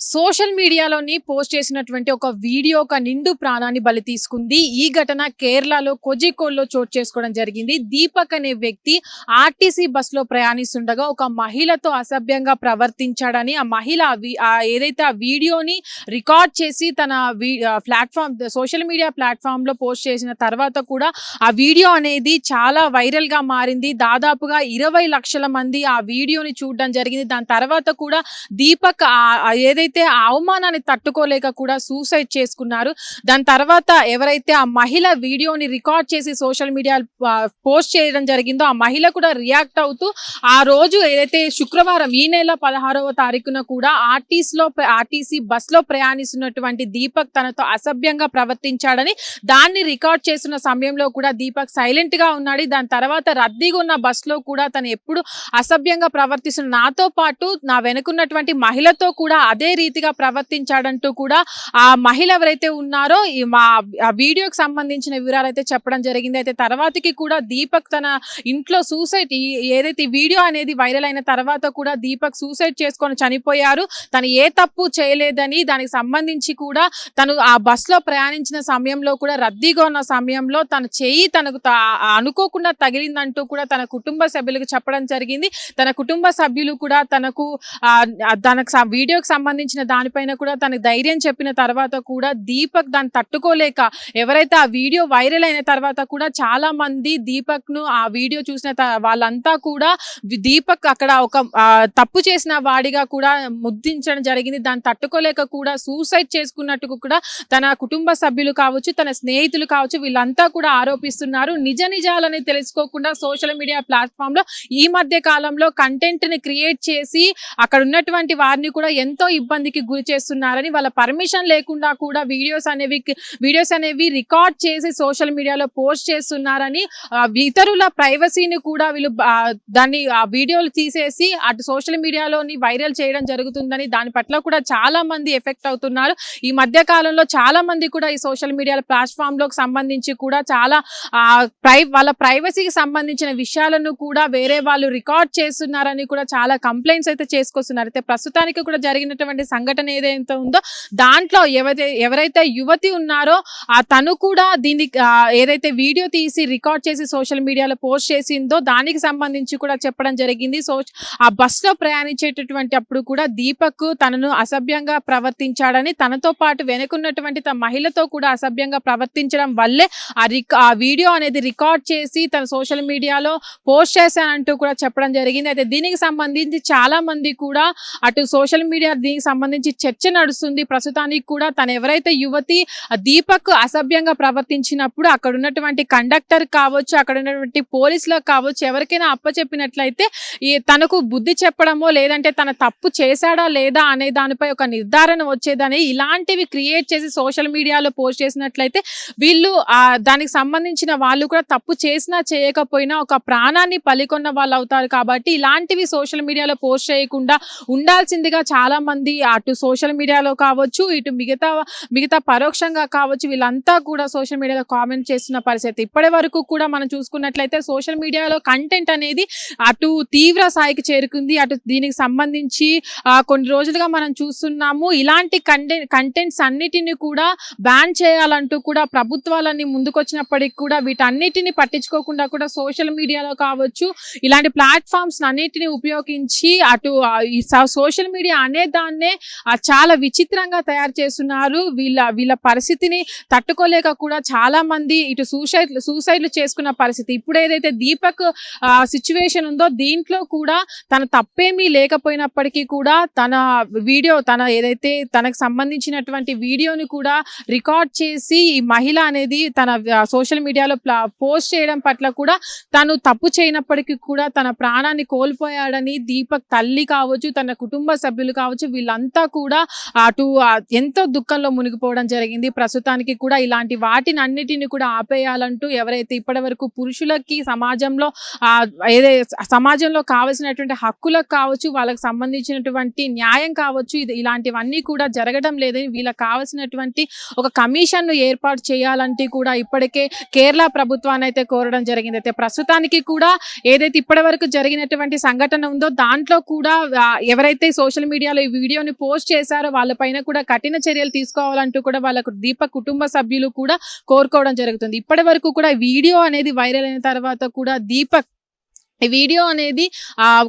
Social మీడియాలోని post చేసినటువంటి ఒక video ఒక నిండు ప్రాణాన్ని బలి తీసుకుంది. ఈ ఘటన కేరళలో కొజికోడ్లో చోటు చేసుకోవడం జరిగింది. దీపక్ అనే వ్యక్తి ఆర్టీసీ బస్లో ప్రయాణిస్తుండగా ఒక మహిళతో అసభ్యంగా ప్రవర్తించాడని ఆ మహిళ ఏదైతే ఆ వీడియోని రికార్డ్ చేసి తన ప్లాట్ఫామ్ సోషల్ మీడియా ప్లాట్ఫామ్లో పోస్ట్ చేసిన తర్వాత కూడా ఆ వీడియో అనేది చాలా వైరల్గా మారింది. దాదాపుగా ఇరవై లక్షల మంది ఆ వీడియోని చూడడం జరిగింది. దాని తర్వాత కూడా దీపక్ ఆ- ఎవరైతే ఆ అవమానాన్ని తట్టుకోలేక కూడా సూసైడ్ చేసుకున్నారు దాని తర్వాత ఎవరైతే ఆ మహిళ వీడియోని రికార్డ్ చేసి సోషల్ మీడియా పోస్ట్ చేయడం జరిగిందో ఆ మహిళ కూడా రియాక్ట్ అవుతూ ఆ రోజు ఏదైతే శుక్రవారం ఈ నెల పదహారవ తారీఖున కూడా ఆర్టీసీలో ఆర్టీసీ బస్సులో ప్రయాణిస్తున్నటువంటి దీపక్ తనతో అసభ్యంగా ప్రవర్తించాడని దాన్ని రికార్డ్ చేస్తున్న సమయంలో కూడా దీపక్ సైలెంట్గా ఉన్నాడు. దాని తర్వాత రద్దీగా ఉన్న బస్సులో కూడా తను ఎప్పుడు అసభ్యంగా ప్రవర్తిస్తున్న నాతో పాటు నా వెనుకున్నటువంటి మహిళతో కూడా అదే రీతిగా ప్రవర్తించాడంటూ కూడా ఆ మహిళ ఎవరైతే ఉన్నారో మా ఆ వీడియోకి సంబంధించిన వివరాలు అయితే చెప్పడం జరిగింది. అయితే తర్వాతకి కూడా దీపక్ తన ఇంట్లో సూసైడ్ ఏదైతే వీడియో అనేది వైరల్ అయిన తర్వాత కూడా దీపక్ సూసైడ్ చేసుకొని చనిపోయారు. తను ఏ తప్పు చేయలేదని దానికి సంబంధించి కూడా తను ఆ బస్సులో ప్రయాణించిన సమయంలో కూడా రద్దీగా ఉన్న సమయంలో తన చెయ్యి తనకు త- అనుకోకుండా తగిలిందంటూ కూడా తన కుటుంబ సభ్యులకు చెప్పడం జరిగింది. తన కుటుంబ సభ్యులు కూడా తనకు తనకు వీడియోకి సంబంధించి సంబంధించిన దానిపైన కూడా తనకు ధైర్యం చెప్పిన తర్వాత కూడా దీపక్ దాన్ని తట్టుకోలేక ఎవరైతే ఆ వీడియో వైరల్ అయిన తర్వాత కూడా చాలా మంది దీపక్ను ఆ వీడియో చూసిన త- వాళ్ళంతా కూడా దీపక్ అక్కడ ఒక తప్పు చేసిన వాడిగా కూడా ముద్దించడం జరిగింది. దాన్ని తట్టుకోలేక కూడా సూసైడ్ చేసుకున్నట్టు కూడా తన కుటుంబ సభ్యులు కావచ్చు తన స్నేహితులు కావచ్చు వీళ్ళంతా కూడా ఆరోపిస్తున్నారు. నిజ నిజాలని తెలుసుకోకుండా సోషల్ మీడియా ప్లాట్ఫామ్లో ఈ మధ్య కాలంలో కంటెంట్ని క్రియేట్ చేసి అక్కడ ఉన్నటువంటి వారిని కూడా ఎంతో ఇబ్బంది ఇబ్బందికి గురి చేస్తున్నారని వాళ్ళ పర్మిషన్ లేకుండా కూడా వీడియోస్ అనేవి వీడియోస్ అనేవి రికార్డ్ చేసి సోషల్ మీడియాలో పోస్ట్ చేస్తున్నారని ఇతరుల ప్రైవసీని కూడా వీళ్ళు దాన్ని ఆ వీడియోలు తీసేసి అటు సోషల్ మీడియాలోని వైరల్ చేయడం జరుగుతుందని దాని పట్ల కూడా చాలా మంది ఎఫెక్ట్ అవుతున్నారు. ఈ మధ్య కాలంలో చాలా మంది కూడా ఈ సోషల్ మీడియా ప్లాట్ఫామ్లోకి సంబంధించి కూడా చాలా ప్రై వాళ్ళ ప్రైవసీకి సంబంధించిన విషయాలను కూడా వేరే వాళ్ళు రికార్డ్ చేస్తున్నారని కూడా చాలా కంప్లైంట్స్ అయితే చేసుకొస్తున్నారు. అయితే ప్రస్తుతానికి కూడా జరిగినటువంటి సంఘటన ఏదైతే ఉందో దాంట్లో ఎవరైతే ఎవరైతే యువతి ఉన్నారో ఆ తను కూడా దీన్ని ఏదైతే వీడియో తీసి రికార్డ్ చేసి సోషల్ మీడియాలో పోస్ట్ చేసిందో దానికి సంబంధించి కూడా చెప్పడం జరిగింది. సో ఆ బస్సులో లో ప్రయాణించేటటువంటి అప్పుడు కూడా దీపక్ తనను అసభ్యంగా ప్రవర్తించాడని తనతో పాటు వెనుకున్నటువంటి తన మహిళతో కూడా అసభ్యంగా ప్రవర్తించడం వల్లే ఆ రిక ఆ వీడియో అనేది రికార్డ్ చేసి తన సోషల్ మీడియాలో పోస్ట్ చేశానంటూ కూడా చెప్పడం జరిగింది. అయితే దీనికి సంబంధించి చాలా మంది కూడా అటు సోషల్ మీడియా దీనికి సంబంధించి చర్చ నడుస్తుంది. ప్రస్తుతానికి కూడా తను ఎవరైతే యువతి దీపక్ అసభ్యంగా ప్రవర్తించినప్పుడు అక్కడ ఉన్నటువంటి కండక్టర్ కావచ్చు అక్కడ ఉన్నటువంటి పోలీసులకు కావచ్చు ఎవరికైనా అప్పచెప్పినట్లయితే ఈ తనకు బుద్ధి చెప్పడమో లేదంటే తన తప్పు చేశాడా లేదా అనే దానిపై ఒక నిర్ధారణ వచ్చేదని ఇలాంటివి క్రియేట్ చేసి సోషల్ మీడియాలో పోస్ట్ చేసినట్లయితే వీళ్ళు దానికి సంబంధించిన వాళ్ళు కూడా తప్పు చేసినా చేయకపోయినా ఒక ప్రాణాన్ని పలికొన్న వాళ్ళు అవుతారు కాబట్టి ఇలాంటివి సోషల్ మీడియాలో పోస్ట్ చేయకుండా ఉండాల్సిందిగా చాలా మంది అటు సోషల్ మీడియాలో కావచ్చు ఇటు మిగతా మిగతా పరోక్షంగా కావచ్చు వీళ్ళంతా కూడా సోషల్ మీడియాలో కామెంట్ చేస్తున్న పరిస్థితి. ఇప్పటి వరకు కూడా మనం చూసుకున్నట్లయితే సోషల్ మీడియాలో కంటెంట్ అనేది అటు తీవ్ర స్థాయికి చేరుకుంది. అటు దీనికి సంబంధించి కొన్ని రోజులుగా మనం చూస్తున్నాము ఇలాంటి కంటెంట్ కంటెంట్స్ అన్నిటిని కూడా బ్యాన్ చేయాలంటూ కూడా ప్రభుత్వాలన్నీ ముందుకొచ్చినప్పటికీ కూడా వీటన్నిటిని పట్టించుకోకుండా కూడా సోషల్ మీడియాలో కావచ్చు ఇలాంటి ప్లాట్ఫామ్స్ అన్నిటిని ఉపయోగించి అటు సోషల్ మీడియా అనే దాన్నే చాలా విచిత్రంగా తయారు చేస్తున్నారు. వీళ్ళ వీళ్ళ పరిస్థితిని తట్టుకోలేక కూడా చాలా మంది ఇటు సూసైడ్ సూసైడ్లు చేసుకున్న పరిస్థితి. ఇప్పుడు ఏదైతే దీపక్ సిచ్యువేషన్ ఉందో దీంట్లో కూడా తన తప్పేమీ లేకపోయినప్పటికీ కూడా తన వీడియో తన ఏదైతే తనకు సంబంధించినటువంటి వీడియోని కూడా రికార్డ్ చేసి ఈ మహిళ అనేది తన సోషల్ మీడియాలో పోస్ట్ చేయడం పట్ల కూడా తను తప్పు చేయనప్పటికీ కూడా తన ప్రాణాన్ని కోల్పోయాడని దీపక్ తల్లి కావచ్చు తన కుటుంబ సభ్యులు కావచ్చు వీళ్ళ వాళ్ళంతా కూడా అటు ఎంతో దుఃఖంలో మునిగిపోవడం జరిగింది. ప్రస్తుతానికి కూడా ఇలాంటి వాటిని అన్నిటిని కూడా ఆపేయాలంటూ ఎవరైతే ఇప్పటి వరకు పురుషులకి సమాజంలో ఏదే సమాజంలో కావలసినటువంటి హక్కులకు కావచ్చు వాళ్ళకి సంబంధించినటువంటి న్యాయం కావచ్చు ఇది ఇలాంటివన్నీ కూడా జరగడం లేదని వీళ్ళకి కావాల్సినటువంటి ఒక కమిషన్ను ఏర్పాటు చేయాలంటే కూడా ఇప్పటికే కేరళ ప్రభుత్వాన్ని అయితే కోరడం జరిగింది. అయితే ప్రస్తుతానికి కూడా ఏదైతే ఇప్పటి వరకు జరిగినటువంటి సంఘటన ఉందో దాంట్లో కూడా ఎవరైతే సోషల్ మీడియాలో ఈ వీడియో వీడియోని పోస్ట్ చేశారో వాళ్ళపైన కూడా కఠిన చర్యలు తీసుకోవాలంటూ కూడా వాళ్ళకు దీపక్ కుటుంబ సభ్యులు కూడా కోరుకోవడం జరుగుతుంది. ఇప్పటి వరకు కూడా వీడియో అనేది వైరల్ అయిన తర్వాత కూడా దీపక్ ఈ వీడియో అనేది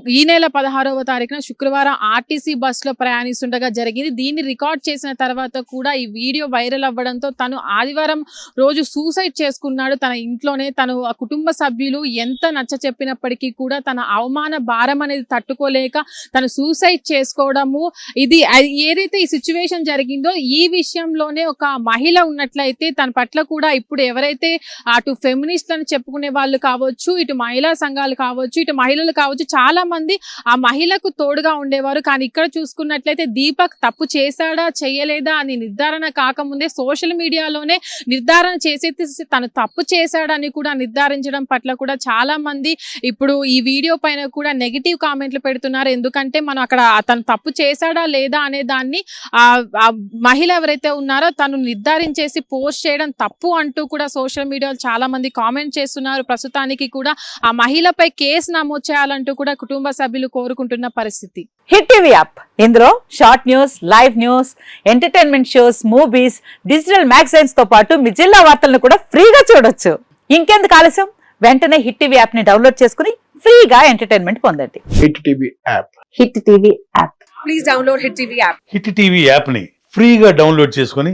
ఈ నెల పదహారవ తారీఖున శుక్రవారం ఆర్టీసీ బస్సులో లో ప్రయాణిస్తుండగా జరిగింది. దీన్ని రికార్డ్ చేసిన తర్వాత కూడా ఈ వీడియో వైరల్ అవ్వడంతో తను ఆదివారం రోజు సూసైడ్ చేసుకున్నాడు. తన ఇంట్లోనే తను కుటుంబ సభ్యులు ఎంత నచ్చ చెప్పినప్పటికీ కూడా తన అవమాన భారం అనేది తట్టుకోలేక తను సూసైడ్ చేసుకోవడము ఇది ఏదైతే ఈ సిచ్యువేషన్ జరిగిందో ఈ విషయంలోనే ఒక మహిళ ఉన్నట్లయితే తన పట్ల కూడా ఇప్పుడు ఎవరైతే అటు ఫెమినిస్ట్ అని చెప్పుకునే వాళ్ళు కావచ్చు ఇటు మహిళా సంఘాలు కావచ్చు ఇటు మహిళలు కావచ్చు చాలా మంది ఆ మహిళకు తోడుగా ఉండేవారు. కానీ ఇక్కడ చూసుకున్నట్లయితే దీపక్ తప్పు చేశాడా చేయలేదా అని నిర్ధారణ కాకముందే సోషల్ మీడియాలోనే నిర్ధారణ చేసే తను తప్పు చేశాడని కూడా నిర్ధారించడం పట్ల కూడా చాలా మంది ఇప్పుడు ఈ వీడియో పైన కూడా నెగిటివ్ కామెంట్లు పెడుతున్నారు. ఎందుకంటే మనం అక్కడ తను తప్పు చేశాడా లేదా అనే దాన్ని ఆ ఆ మహిళ ఎవరైతే ఉన్నారో తను నిర్ధారించేసి పోస్ట్ చేయడం తప్పు అంటూ కూడా సోషల్ మీడియాలో చాలా మంది కామెంట్ చేస్తున్నారు. ప్రస్తుతానికి కూడా ఆ మహిళపై కేసు నమోదు చేయాలంటూ కూడా కుటుంబ సభ్యులు కోరుకుంటున్న పరిస్థితి. Hit TV app. ఇందులో short news live news entertainment shows movies digital మ్యాగజైన్స్తో పాటు మీ జిల్లా వార్తలను కూడా ఫ్రీగా చూడొచ్చు. ఇంకెందుకు ఆలస్యం? వెంటనే హిట్ టీవీ యాప్ని డౌన్లోడ్ చేసుకుని ఫ్రీగా ఎంటర్టైన్మెంట్ పొందండి. Hit TV app. Hit TV app. Hit TV యాప్ని ఫ్రీగా డౌన్లోడ్ చేసుకొని